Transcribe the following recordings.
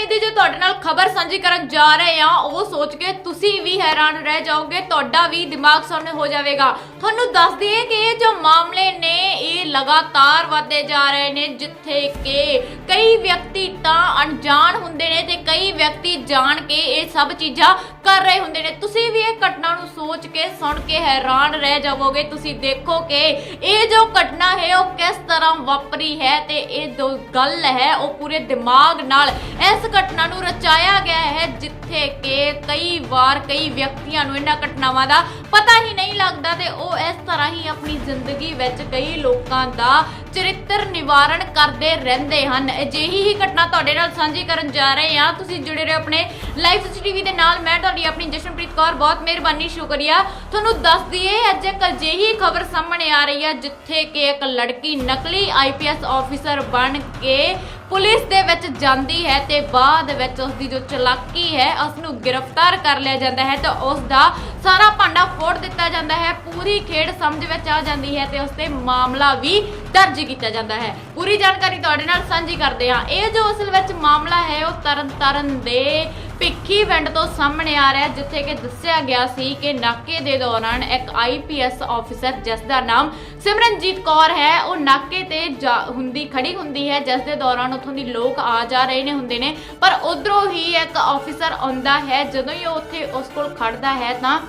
ਸਮੇਂ ਦੀ ਜੋ ਤੁਹਾਡੇ ਨਾਲ ਖਬਰ ਸਾਂਝੀ ਕਰਨ ਜਾ ਰਹੇ ਹਾਂ ਉਹ ਸੋਚ ਕੇ ਤੁਸੀਂ ਵੀ ਹੈਰਾਨ ਰਹਿ ਜਾਓਗੇ, ਤੁਹਾਡਾ ਵੀ ਦਿਮਾਗ ਸਾਹਮਣੇ ਹੋ ਜਾਵੇਗਾ। ਤੁਹਾਨੂੰ ਦੱਸ ਦਈਏ ਕਿ ਇਹ ਜੋ ਮਾਮਲੇ ਨੇ, ਇਹ ਲਗਾਤਾਰ ਵਧਦੇ ਜਾ ਰਹੇ ਨੇ, ਜਿੱਥੇ ਕਿ ਕਈ ਵਿਅਕਤੀ ਤਾਂ ਅਣਜਾਣ ਹੁੰਦੇ ਨੇ ਤੇ ਕਈ ਵਿਅਕਤੀ ਜਾਣ ਕੇ ਇਹ ਸਭ ਚੀਜ਼ਾਂ ਕਰ ਰਹੇ ਹੁੰਦੇ ਨੇ। ਤੁਸੀਂ ਵੀ ਇਹ ਘਟਨਾ ਨੂੰ ਸੋਚ ਕੇ, ਸੁਣ ਕੇ ਹੈਰਾਨ ਰਹਿ ਜਾਵੋਗੇ। ਤੁਸੀਂ ਦੇਖੋ ਕਿ ਇਹ ਜੋ ਘਟਨਾ ਹੈ, ਉਹ ਕਿਸ ਤਰ੍ਹਾਂ ਵਾਪਰੀ ਹੈ ਤੇ ਇਹ ਜੋ ਗੱਲ ਹੈ, ਉਹ ਪੂਰੇ ਦਿਮਾਗ ਨਾਲ ਇਸ ਘਟਨਾ ਨੂੰ ਰਚਾਇਆ ਗਿਆ ਹੈ, ਜਿੱਥੇ ਕਿ ਕਈ ਵਾਰ ਕਈ ਵਿਅਕਤੀਆਂ ਨੂੰ ਇਹਨਾਂ ਘਟਨਾਵਾਂ ਦਾ ਪਤਾ ਹੀ ਨਹੀਂ ਲੱਗਦਾ ਤੇ ਉਹ ਇਸ ਤਰ੍ਹਾਂ ਹੀ ਆਪਣੀ ਜ਼ਿੰਦਗੀ ਵਿੱਚ ਕਈ ਲੋਕਾਂ ਦਾ ਚਰਿੱਤਰ ਨਿਵਾਰਣ ਕਰਦੇ ਰਹਿੰਦੇ ਹਨ। ਅਜਿਹੀ ਹੀ ਘਟਨਾ ਤੁਹਾਡੇ ਨਾਲ ਸਾਂਝੀ ਕਰਨ ਜਾ ਰਹੇ ਹਾਂ। ਤੁਸੀਂ ਜੁੜੇ ਰਹੋ ਆਪਣੇ ਲਾਈਵ ਟੀਵੀ ਦੇ ਨਾਲ। ਮੈਂ ਤੁਹਾਡੀ ਆਪਣੀ ਜਸ਼ਨਪ੍ਰੀਤ ਕੌਰ, ਬਹੁਤ ਮਿਹਰਬਾਨੀ, ਸ਼ੁਕਰੀਆ। ਤੁਹਾਨੂੰ ਦੱਸ ਦਈਏ, ਅੱਜ ਇੱਕ ਅਜਿਹੀ ਖਬਰ ਸਾਹਮਣੇ ਆ ਰਹੀ ਹੈ, ਜਿੱਥੇ ਕਿ ਇੱਕ ਲੜਕੀ ਨਕਲੀ ਆਈਪੀਐਸ ਆਫੀਸਰ ਬਣ ਕੇ ਪੁਲਿਸ ਦੇ ਵਿੱਚ ਜਾਂਦੀ ਹੈ ਤੇ ਬਾਅਦ ਵਿੱਚ ਉਸ ਦੀ ਜੋ ਚਲਾਕੀ ਹੈ ਉਸ ਨੂੰ ਗ੍ਰਿਫਤਾਰ ਕਰ ਲਿਆ ਜਾਂਦਾ ਹੈ ਤੇ ਉਸ ਦਾ ਸਾਰਾ ਭਾਂਡਾ ਫੋੜ ਦਿੱਤਾ ਜਾਂਦਾ ਹੈ। ਪੂਰੀ ਖੇਡ ਸਮਝ ਵਿੱਚ ਆ ਜਾਂਦੀ ਹੈ ਤੇ ਉਸ ਤੇ ਮਾਮਲਾ ਵੀ ਦਰਜ ਕੀਤਾ ਜਾਂਦਾ ਹੈ। ਪੂਰੀ ਜਾਣਕਾਰੀ ਤੁਹਾਡੇ ਨਾਲ ਸਾਂਝੀ ਕਰਦੇ ਹਾਂ। ਇਹ ਜੋ ਅਸਲ ਵਿੱਚ ਮਾਮਲਾ ਹੈ, ਉਹ ਤਰਨਤਾਰਨ ਦੇ ਭਿੱਖੀ ਪਿੰਡ ਤੋਂ ਸਾਹਮਣੇ ਆ ਰਿਹਾ ਜਿੱਥੇ ਕਿ ਦੱਸਿਆ ਗਿਆ ਸੀ ਕਿ ਨਾਕੇ ਦੇ ਦੌਰਾਨ ਇੱਕ ਆਈਪੀਐਸ ਆਫੀਸਰ, ਜਿਸ ਦਾ ਨਾਮ ਸਿਮਰਨਜੀਤ ਕੌਰ ਹੈ, ਉਹ ਨਾਕੇ ਤੇ ਜਾ- ਹੁੰਦੀ, ਖੜੀ ਹੁੰਦੀ ਹੈ, ਜਿਸ ਦੇ ਦੌਰਾਨ ਉੱਥੋਂ ਦੀ ਲੋਕ ਆ ਜਾ ਰਹੇ ਨੇ, ਹੁੰਦੇ ਨੇ। ਪਰ ਉਧਰੋਂ ਹੀ ਇੱਕ ਆਫੀਸਰ ਆਉਂਦਾ ਹੈ, ਜਦੋਂ ਹੀ ਉਹ ਉੱਥੇ ਉਸ ਕੋਲ ਖੜਦਾ ਹੈ ਤਾਂ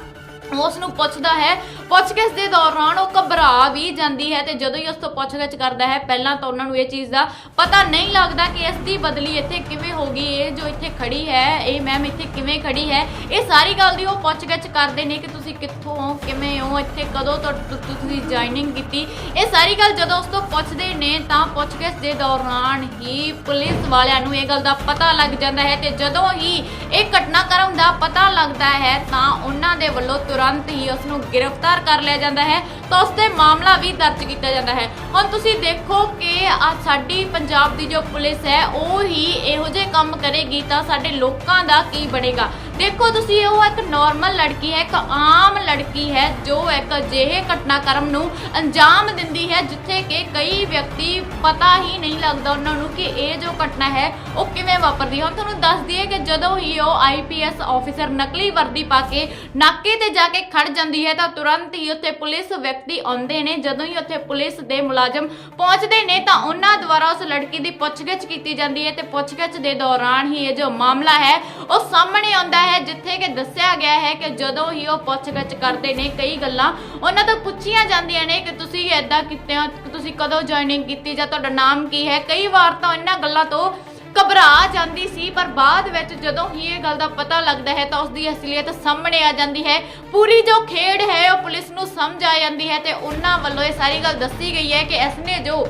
ਉਸ ਨੂੰ ਪੁੱਛਦਾ ਹੈ ਪੁੱਛਗਿੱਛ ਦੇ ਦੌਰਾਨ ਉਹ ਘਬਰਾ ਵੀ ਜਾਂਦੀ ਹੈ ਤੇ ਜਦੋਂ ਹੀ ਉਸ ਤੋਂ ਪੁੱਛਗਿੱਛ ਕਰਦਾ ਹੈ, ਪਹਿਲਾਂ ਤਾਂ ਉਹਨਾਂ ਨੂੰ ਇਹ ਚੀਜ਼ ਦਾ ਪਤਾ ਨਹੀਂ ਲੱਗਦਾ ਕਿ ਇਸ ਦੀ ਬਦਲੀ ਇੱਥੇ ਕਿਵੇਂ ਹੋ ਗਈ, ਇਹ ਜੋ ਇੱਥੇ ਖੜੀ ਹੈ, ਇਹ ਮੈਮ ਇੱਥੇ ਕਿਵੇਂ ਖੜੀ ਹੈ, ਇਹ ਸਾਰੀ ਗੱਲ ਦੀ ਉਹ ਪੁੱਛਗਿੱਛ ਕਰਦੇ ਨੇ ਕਿ ਤੁਸੀਂ ਕਿੱਥੋਂ ਹੋ, ਕਿਵੇਂ ਹੋ, ਇੱਥੇ ਕਦੋਂ ਤੋਂ, ਤੁਸੀਂ ਜੁਆਇਨਿੰਗ ਕੀਤੀ। ਇਹ ਸਾਰੀ ਗੱਲ ਜਦੋਂ ਉਸ ਤੋਂ ਪੁੱਛਦੇ ਨੇ ਤਾਂ ਪੁੱਛਗਿੱਛ ਦੇ ਦੌਰਾਨ ਹੀ ਪੁਲਿਸ ਵਾਲਿਆਂ ਨੂੰ ਇਹ ਗੱਲ ਦਾ ਪਤਾ ਲੱਗ ਜਾਂਦਾ ਹੈ ਤੇ ਜਦੋਂ ਹੀ ਇਹ ਘਟਨਾਕ੍ਰਮ ਦਾ ਪਤਾ ਲੱਗਦਾ ਹੈ ਤਾਂ ਉਹਨਾਂ ਦੇ ਵੱਲੋਂ ਤੁਰੰਤ ਹੀ ਉਸ ਨੂੰ ਗ੍ਰਿਫਤਾਰ ਕਰ ਲਿਆ ਜਾਂਦਾ ਹੈ ਤਾਂ ਉਸ ਤੇ ਮਾਮਲਾ ਵੀ ਦਰਜ ਕੀਤਾ ਜਾਂਦਾ ਹੈ। ਹੁਣ ਤੁਸੀਂ ਦੇਖੋ ਕਿ ਆ ਸਾਡੀ ਪੰਜਾਬ ਦੀ ਜੋ ਪੁਲਿਸ ਹੈ, ਉਹ ਹੀ ਇਹੋ ਜਿਹੇ ਕੰਮ ਕਰੇਗੀ ਤਾਂ ਸਾਡੇ ਲੋਕਾਂ ਦਾ ਕੀ ਬਣੇਗਾ? ਦੇਖੋ ਤੁਸੀਂ, ਉਹ ਇੱਕ ਨਾਰਮਲ ਲੜਕੀ ਹੈ, ਇੱਕ ਆਮ ਲੜਕੀ ਹੈ, ਜੋ ਇੱਕ ਅਜਿਹੇ ਘਟਨਾਕ੍ਰਮ ਨੂੰ ਅੰਜਾਮ ਦਿੰਦੀ ਹੈ, ਜਿੱਥੇ ਕਿ ਕਈ ਵਿਅਕਤੀ ਪਤਾ ਹੀ ਨਹੀਂ ਲੱਗਦਾ ਉਹਨਾਂ ਨੂੰ ਕਿ ਇਹ ਜੋ ਘਟਨਾ ਹੈ, ਉਹ ਕਿਵੇਂ ਵਾਪਰਦੀ ਹੈ। ਤੁਹਾਨੂੰ ਦੱਸ ਦਈਏ ਕਿ ਜਦੋਂ ਹੀ ਉਹ ਆਈਪੀਐਸ ਆਫੀਸਰ ਨਕਲੀ ਵਰਦੀ ਪਾ ਕੇ ਨਾਕੇ ਤੇ ਜਾ ਕੇ ਖੜ ਜਾਂਦੀ ਹੈ, ਤਾਂ ਤੁਰੰਤ ਹੀ ਉੱਥੇ ਪੁਲਿਸ ਵਿਅਕਤੀ ਆਉਂਦੇ ਨੇ। ਜਦੋਂ ਹੀ ਉੱਥੇ ਪੁਲਿਸ ਦੇ ਮੁਲਾਜ਼ਮ ਪਹੁੰਚਦੇ ਨੇ, ਤਾਂ ਉਹਨਾਂ ਦੁਆਰਾ ਉਸ ਲੜਕੀ ਦੀ ਪੁੱਛਗਿੱਛ ਕੀਤੀ ਜਾਂਦੀ ਹੈ ਤੇ ਪੁੱਛਗਿੱਛ ਦੇ ਦੌਰਾਨ ਹੀ ਇਹ ਜੋ ਮਾਮਲਾ ਹੈ, ਉਹ ਸਾਹਮਣੇ ਆਉਂਦਾ ਹੈ। ਜਿੱਥੇ ਕਿ ਦੱਸਿਆ ਗਿਆ ਹੈ ਕਿ ਜਦੋਂ ਹੀ ਉਹ ਪੁੱਛਗਿੱਛ ਕਰਦੇ ਨੇ ਕਈ ਗੱਲਾਂ, ਉਹਨਾਂ ਤੋਂ ਪੁੱਛੀਆਂ ਜਾਂਦੀਆਂ ਨੇ ਕਿ ਤੁਸੀਂ ਐਦਾਂ ਕੀਤੇ ਤੁਸੀਂ ਕਦੋਂ ਜੁਆਇਨਿੰਗ ਕੀਤੀ ਜਾਂ ਤੁਹਾਡਾ ਨਾਮ ਕੀ ਹੈ। ਕਈ ਵਾਰ ਤਾਂ ਇਹਨਾਂ ਗੱਲਾਂ ਤੋਂ ਘਬਰਾ ਜਾਂਦੀ ਸੀ, ਪਰ ਬਾਅਦ ਵਿੱਚ ਜਦੋਂ ਹੀ ਇਹ ਗੱਲ ਦਾ ਪਤਾ ਲੱਗਦਾ ਹੈ ਤਾਂ ਉਸ ਦੀ ਅਸਲੀਅਤ ਸਾਹਮਣੇ ਆ ਜਾਂਦੀ ਹੈ। ਪੂਰੀ ਜੋ ਖੇਡ ਹੈ, ਉਹ ਪੁਲਿਸ ਨੂੰ ਸਮਝ ਆ ਜਾਂਦੀ ਹੈ ਤੇ ਉਹਨਾਂ ਵੱਲੋਂ ਇਹ ਸਾਰੀ ਗੱਲ ਦੱਸੀ ਗਈ ਹੈ ਕਿ ਇਸਨੇ ਜੋ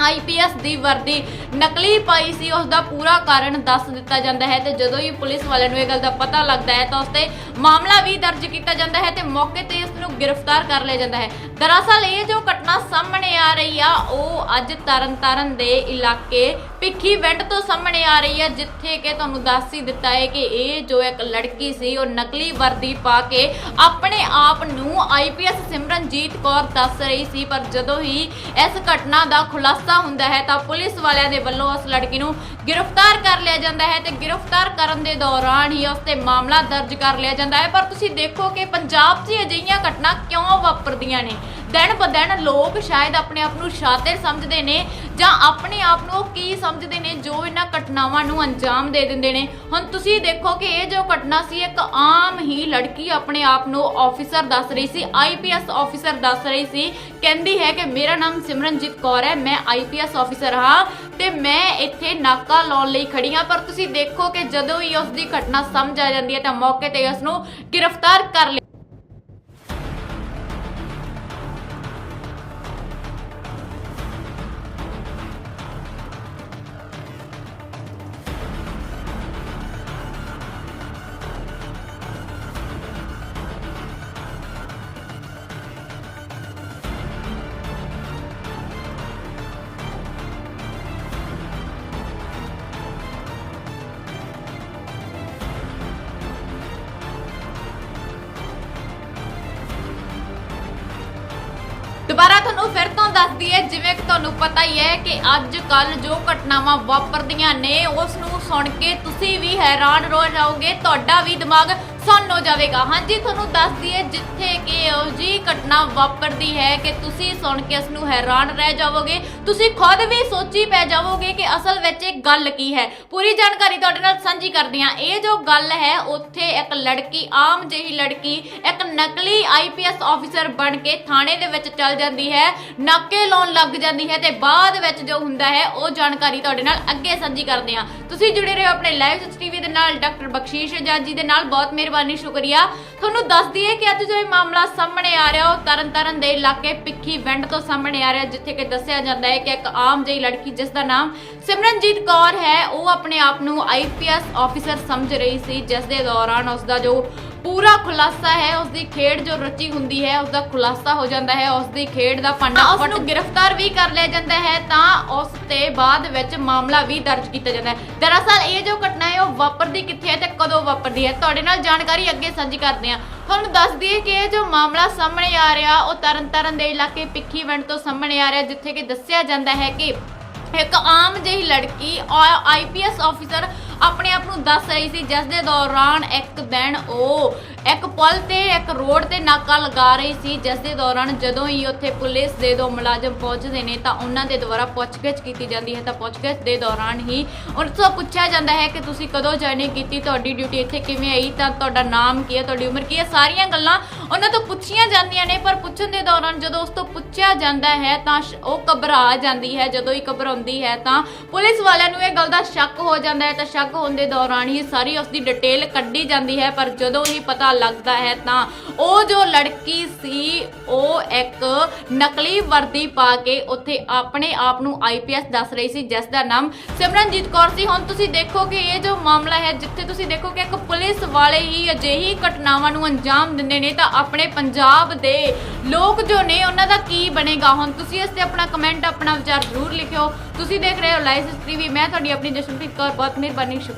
ਆਈਪੀਐਸ ਦੀ ਵਰਦੀ ਨਕਲੀ ਪਾਈ ਸੀ ਉਸ ਦਾ ਪੂਰਾ ਕਾਰਨ ਦੱਸ ਦਿੱਤਾ ਜਾਂਦਾ ਹੈ ਤੇ ਜਦੋਂ ਹੀ ਪੁਲਿਸ ਵਾਲਿਆਂ ਨੂੰ ਇਹ ਗੱਲ ਦਾ ਪਤਾ ਲੱਗਦਾ ਹੈ ਤਾਂ ਉਸ ਤੇ ਮਾਮਲਾ ਵੀ ਦਰਜ ਕੀਤਾ ਜਾਂਦਾ ਹੈ ਤੇ ਮੌਕੇ ਤੇ ਇਸ ਨੂੰ ਗ੍ਰਿਫਤਾਰ ਕਰ ਲਿਆ ਜਾਂਦਾ ਹੈ। ਦਰਅਸਲ ਇਹ ਜੋ ਘਟਨਾ ਸਾਹਮਣੇ ਆ ਰਹੀ ਆ ਉਹ ਅੱਜ ਤਰਨਤਾਰਨ ਦੇ ਇਲਾਕੇ ਭਿੱਖੀ ਵੈਂਟ ਤੋਂ ਸਾਹਮਣੇ ਆ ਰਹੀ ਹੈ, ਜਿੱਥੇ ਕਿ ਤੁਹਾਨੂੰ ਦੱਸ ਹੀ ਦਿੱਤਾ ਹੈ ਕਿ ਇਹ ਜੋ ਇੱਕ ਲੜਕੀ ਸੀ, ਉਹ ਨਕਲੀ ਵਰਦੀ ਪਾ ਕੇ ਆਪਣੇ ਆਪ ਨੂੰ ਆਈਪੀਐਸ ਸਿਮਰਨਜੀਤ ਕੌਰ ਦੱਸ ਰਹੀ ਸੀ। ਪਰ ਜਦੋਂ ਹੀ ਇਸ ਘਟਨਾ ਦਾ ਖੁਲਾਸਾ ਹੁੰਦਾ ਹੈ, ਤਾਂ ਪੁਲਿਸ ਵਾਲਿਆਂ ਦੇ ਵੱਲੋਂ ਉਸ ਲੜਕੀ ਨੂੰ ਗ੍ਰਿਫਤਾਰ ਕਰ ਲਿਆ ਜਾਂਦਾ ਹੈ ਤੇ ਗ੍ਰਿਫਤਾਰ ਕਰਨ ਦੇ ਦੌਰਾਨ ਹੀ ਉਸ ਤੇ ਮਾਮਲਾ ਦਰਜ ਕਰ ਲਿਆ ਜਾਂਦਾ ਹੈ। ਪਰ ਤੁਸੀਂ ਦੇਖੋ ਕਿ ਪੰਜਾਬ 'ਚ ਅਜਿਹੀਆਂ ਘਟਨਾ ਕਿਉਂ ਵਾਪਰਦੀਆਂ ਨੇ? ਦਿਨ ਬ ਦਿਨ ਲੋਕ ਸ਼ਾਇਦ ਆਪਣੇ ਆਪ ਨੂੰ ਸ਼ਾਤਿਰ ਸਮਝਦੇ ਨੇ ਜਾਂ ਆਪਣੇ ਆਪ ਨੂੰ ਉਹ ਕੀ ਸਮਝਦੇ ਨੇ ਜੋ ਇਹਨਾਂ ਘਟਨਾਵਾਂ ਨੂੰ ਅੰਜਾਮ ਦੇ ਦਿੰਦੇ ਨੇ। ਹੁਣ ਤੁਸੀਂ ਦੇਖੋ ਕਿ ਇਹ ਜੋ ਘਟਨਾ ਸੀ, ਇੱਕ ਆਮ ਹੀ ਲੜਕੀ ਆਪਣੇ ਆਪ ਨੂੰ ਆਫੀਸਰ ਦੱਸ ਰਹੀ ਸੀ ਆਈਪੀਐਸ ਆਫੀਸਰ ਦੱਸ ਰਹੀ ਸੀ। ਕਹਿੰਦੀ ਹੈ ਕਿ ਮੇਰਾ ਨਾਮ ਸਿਮਰਨਜੀਤ ਕੌਰ ਹੈ, ਮੈਂ ਆਈਪੀਐਸ ਆਫੀਸਰ ਹਾਂ ਤੇ ਮੈਂ ਇੱਥੇ ਨਾਕਾ ਲਾਉਣ ਲਈ ਖੜੀ ਹਾਂ। ਪਰ ਤੁਸੀਂ ਦੇਖੋ ਕਿ ਜਦੋਂ ਹੀ ਉਸ ਦੀ ਘਟਨਾ ਸਮਝ ਆ ਜਾਂਦੀ ਹੈ ਤਾਂ ਮੌਕੇ ਤੇ ਉਸ ਨੂੰ ਗ੍ਰਿਫਤਾਰ ਕਰ ਦੁਬਾਰਾ ਤੁਹਾਨੂੰ ਫਿਰ ਤੋਂ ਦੱਸਦੀ ਹੈ ਜਿਵੇਂ ਕਿ ਤੁਹਾਨੂੰ ਪਤਾ ਹੀ ਹੈ ਕਿ ਅੱਜ ਕੱਲ ਜੋ ਘਟਨਾਵਾਂ ਵਾਪਰਦੀਆਂ ਨੇ, ਉਸ ਨੂੰ ਸੁਣ ਕੇ ਤੁਸੀਂ ਵੀ ਹੈਰਾਨ ਹੋ ਜਾਓਗੇ, ਤੁਹਾਡਾ ਵੀ ਦਿਮਾਗ ਸੁੰਨ ਜਾਵੇਗਾ। ਹਾਂਜੀ, ਤੁਹਾਨੂੰ ਦੱਸ ਦਈਏ ਜਿੱਥੇ ਕਿ ਇਹੋ ਜੀ ਘਟਨਾ ਵਾਪਰਦੀ ਹੈ ਕਿ ਤੁਸੀਂ ਸੁਣ ਕੇ ਇਸ ਨੂੰ ਹੈਰਾਨ ਰਹਿ ਜਾਵੋਗੇ। ਤੁਸੀਂ ਖੁਦ ਵੀ ਸੋਚੀ ਪੈ ਜਾਵੋਗੇ ਕਿ ਅਸਲ ਵਿੱਚ ਇਹ ਗੱਲ ਕੀ ਹੈ। ਪੂਰੀ ਜਾਣਕਾਰੀ ਤੁਹਾਡੇ ਨਾਲ ਸਾਂਝੀ ਕਰਦੀ ਹਾਂ। ਇਹ ਜੋ ਗੱਲ ਹੈ, ਉੱਥੇ ਇੱਕ ਲੜਕੀ, ਆਮ ਜਿਹੀ ਲੜਕੀ, ਇੱਕ ਨਕਲੀ ਆਈਪੀਐਸ ਆਫੀਸਰ ਬਣ ਕੇ ਥਾਣੇ ਦੇ ਵਿੱਚ ਚੱਲ ਜਾਂਦੀ ਹੈ, ਨਾਕੇ ਲਾਉਣ ਲੱਗ ਜਾਂਦੀ ਹੈ ਤੇ ਬਾਅਦ ਵਿੱਚ ਜੋ ਹੁੰਦਾ ਹੈ, ਉਹ ਜਾਣਕਾਰੀ ਤੁਹਾਡੇ ਨਾਲ ਅੱਗੇ ਸਾਂਝੀ ਕਰਦੇ ਹਾਂ। ਤੁਸੀਂ ਜੁੜੇ ਰਹੋ ਆਪਣੇ ਲਾਈਵ ਟੀਵੀ ਦੇ ਨਾਲ, ਡਾਕਟਰ ਬਖਸ਼ੀਸ਼ ਜੀ ਦੇ ਨਾਲ। ਬਹੁਤ ਮਿਹਰਬਾਨੀ, ਸ਼ੁਕਰੀਆ। ਤੁਹਾਨੂੰ ਦੱਸ ਦਈਏ ਕਿ ਅੱਜ ਜੋ ਇਹ ਮਾਮਲਾ ਸਾਹਮਣੇ ਆ ਰਿਹਾ, ਉਹ ਤਰਨਤਾਰਨ ਦੇ ਇਲਾਕੇ ਪਿੱਖੀ ਵੈਂਡ ਤੋਂ ਸਾਹਮਣੇ ਆ ਰਿਹਾ, ਜਿੱਥੇ ਕਿ ਦੱਸਿਆ ਜਾਂਦਾ ਹੈ ਕਿ ਇੱਕ ਆਮ ਜਿਹੀ ਲੜਕੀ, ਜਿਸ ਦਾ ਨਾਮ ਸਿਮਰਨਜੀਤ ਕੌਰ ਹੈ, ਉਹ ਆਪਣੇ ਆਪ ਨੂੰ ਆਈਪੀਐਸ ਆਫੀਸਰ ਸਮਝ ਰਹੀ ਸੀ, ਜਿਸ ਦੇ ਦੌਰਾਨ ਉਸ ਦਾ ਜੋ ਪੂਰਾ ਖੁਲਾਸਾ ਹੈ ਉਸ ਦੀ ਖੇਡ ਜੋ ਰਚੀ ਹੁੰਦੀ ਹੈ ਉਸ ਦਾ ਖੁਲਾਸਾ ਹੋ ਜਾਂਦਾ ਹੈ ਉਸ ਦੀ ਖੇਡ ਦਾ ਪੰਡਾ ਉਸ ਨੂੰ ਗ੍ਰਿਫਤਾਰ ਵੀ ਕਰ ਲਿਆ ਜਾਂਦਾ ਹੈ ਤਾਂ ਉਸ ਤੇ ਬਾਅਦ ਵਿੱਚ ਮਾਮਲਾ ਵੀ ਦਰਜ ਕੀਤਾ ਜਾਂਦਾ ਹੈ। ਦਰਅਸਲ ਇਹ ਜੋ ਘਟਨਾ ਹੈ ਉਹ ਵਾਪਰਦੀ ਕਿੱਥੇ ਹੈ ਤੇ ਕਦੋਂ ਵਾਪਰਦੀ ਹੈ? ਤੁਹਾਡੇ ਨਾਲ ਜਾਣਕਾਰੀ ਅੱਗੇ ਸਾਂਝੀ ਕਰਦੇ ਹਾਂ। ਤੁਹਾਨੂੰ ਦੱਸ ਦਈਏ ਕਿ ਇਹ ਜੋ ਮਾਮਲਾ ਸਾਹਮਣੇ ਆ ਰਿਹਾ ਉਹ ਤਰਨਤਾਰਨ ਦੇ ਇਲਾਕੇ ਪਿੱਖੀਵਿੰਡ ਤੋਂ ਸਾਹਮਣੇ ਆ ਰਿਹਾ ਜਿੱਥੇ ਕਿ ਦੱਸਿਆ ਜਾਂਦਾ ਹੈ ਕਿ ਇੱਕ ਆਮ ਜਿਹੀ ਲੜਕੀ ਆਈਪੀਐਸ ਆਫੀਸਰ ਆਪਣੇ ਆਪ ਨੂੰ ਦੱਸ ਰਹੀ ਸੀ, ਜਿਸ ਦੇ ਦੌਰਾਨ ਇੱਕ ਦਿਨ ਉਹ ਇੱਕ ਪੁਲ ਤੇ, ਇੱਕ ਰੋਡ ਤੇ ਨਾਕਾ ਲਗਾ ਰਹੀ ਸੀ, ਜਿਸ ਦੇ ਦੌਰਾਨ ਜਦੋਂ ਹੀ ਉੱਥੇ ਪੁਲਿਸ ਦੇ ਦੋ ਮੁਲਾਜ਼ਮ ਪਹੁੰਚਦੇ ਨੇ, ਤਾਂ ਉਹਨਾਂ ਦੇ ਦੁਆਰਾ ਪੁੱਛਗਿੱਛ ਕੀਤੀ ਜਾਂਦੀ ਹੈ। ਤਾਂ ਪੁੱਛਗਿੱਛ ਦੇ ਦੌਰਾਨ ਹੀ ਉਹਨਾਂ ਤੋਂ ਪੁੱਛਿਆ ਜਾਂਦਾ ਹੈ ਕਿ ਤੁਸੀਂ ਕਦੋਂ ਜੁਆਇਨਿੰਗ ਕੀਤੀ, ਤੁਹਾਡੀ ਡਿਊਟੀ ਇੱਥੇ ਕਿਵੇਂ ਆਈ, ਤਾਂ ਤੁਹਾਡਾ ਨਾਮ ਕੀ ਹੈ, ਤੁਹਾਡੀ ਉਮਰ ਕੀ ਹੈ? ਸਾਰੀਆਂ ਗੱਲਾਂ ਉਹਨਾਂ ਤੋਂ ਪੁੱਛੀਆਂ ਜਾਂਦੀਆਂ ਨੇ, ਪਰ ਪੁੱਛਣ ਦੇ ਦੌਰਾਨ ਜਦੋਂ ਉਸ ਤੋਂ ਪੁੱਛਿਆ ਜਾਂਦਾ ਹੈ, ਤਾਂ ਸ਼- ਉਹ ਘਬਰਾ ਜਾਂਦੀ ਹੈ, ਜਦੋਂ ਹੀ ਘਬਰਾਉਂਦੀ ਹੈ, ਤਾਂ ਪੁਲਿਸ ਵਾਲਿਆਂ ਨੂੰ ਇਹ ਗੱਲ ਦਾ ਸ਼ੱਕ ਹੋ ਜਾਂਦਾ ਹੈ। ਤਾਂ ਸ਼ੱਕ ਹੋਣ ਦੇ ਦੌਰਾਨ ਹੀ ਸਾਰੀ ਉਸ ਦੀ ਡਿਟੇਲ ਕੱਢੀ ਜਾਂਦੀ ਹੈ, ਪਰ ਜਦੋਂ ਹੀ ਪਤਾ ਲੱਗਦਾ ਹੈ, ਤਾਂ ਉਹ ਜੋ ਲੜਕੀ ਸੀ, ਉਹ ਇੱਕ ਨਕਲੀ ਵਰਦੀ ਪਾ ਕੇ ਉੱਥੇ ਆਪਣੇ ਆਪ ਨੂੰ ਆਈਪੀਐਸ ਦੱਸ ਰਹੀ ਸੀ, ਜਿਸ ਦਾ ਨਾਮ ਸਿਮਰਨਜੀਤ ਕੌਰ ਸੀ। ਹੁਣ ਤੁਸੀਂ ਦੇਖੋ ਕਿ ਇਹ ਜੋ ਮਾਮਲਾ ਹੈ, ਜਿੱਥੇ ਤੁਸੀਂ ਦੇਖੋ ਕਿ ਇੱਕ ਪੁਲਿਸ ਵਾਲੇ ਹੀ ਅਜਿਹੀ ਘਟਨਾਵਾਂ ਨੂੰ ਅੰਜਾਮ ਦਿੰਦੇ ਨੇ, ਤਾਂ ਆਪਣੇ ਪੰਜਾਬ ਦੇ ਲੋਕ ਜੋ ਨੇ, ਉਹਨਾਂ ਦਾ ਕੀ ਬਣੇਗਾ? ਹੁਣ ਤੁਸੀਂ ਇਸ ਤੇ ਆਪਣਾ ਕਮੈਂਟ ਆਪਣਾ ਵਿਚਾਰ ਜ਼ਰੂਰ ਲਿਖਿਓ। ਤੁਸੀਂ ਦੇਖ ਰਹੇ ਹੋ ਲਾਈਵ ਟੀਵੀ, ਮੈਂ ਤੁਹਾਡੀ ਆਪਣੀ ਜਸ਼ਨਪ੍ਰੀਤ ਕੌਰ, ਬਹੁਤ ਮਿਹਰਬਾਨੀ, ਸ਼ੁਕਰੀਆ।